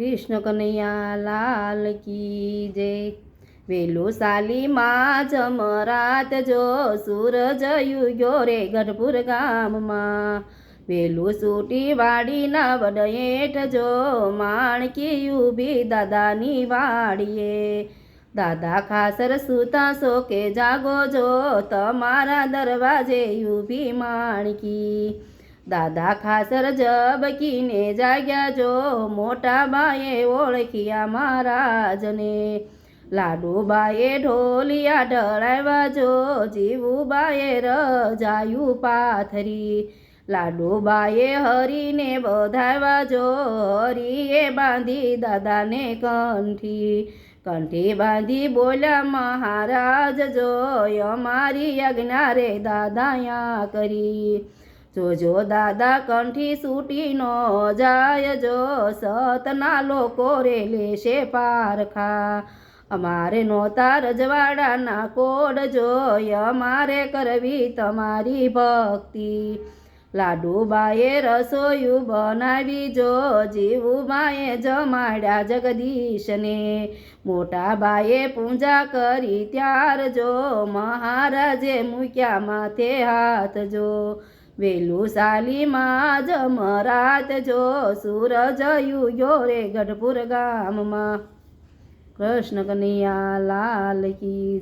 કૃષ્ણ કનૈયા લાલ કી જય. વેલું સાલીમાં જમરાત જો સૂરજ યુગ્યો રે ગઢપુર ગામમાં. વેલું સૂટી વાડીના વડેઠ જો માણકી ઊભી દાદાની વાડીએ. દાદા ખાસર સૂતા સો કે જાગો જો તમારા દરવાજે ઊભી માણકી. દાદા ખાસર જબકીને જાગ્યા જો, મોટા બાએ ઓળખ્યા મહારાજને. લાડુબાએ ઢોલિયા ઢળાવ્યા જો, જીવુબાએ રજાયું પાથરી. લાડુબાએ હરીને બધાવ્યા જો, હરીએ બાંધી દાદાને કંઠી. કંઠી બાંધી બોલ્યા, મહારાજ જો અમારી આજ્ઞા રે દાદાયા કરી. જોજો દાદા કંઠી સૂટી નો જાય, જો સતના લોકો રે લેશે પારખા. અમારે નોતા રજવાડાના કોડ જોય અમારે કરવી તમારી ભક્તિ. લાડુબાએ રસોયું બનાવી, જો જીવુબાએ જમાડ્યા જગદીશને. મોટાબાએ પૂજા કરી ત્યાર, જો મહારાજે મૂક્યા માથે હાથ, જો વેલું સાલીમાં જમરાત જો સૂરજ યુયો રે ગઢપુર ગામમાં કૃષ્ણ કનૈયા લાલ કી.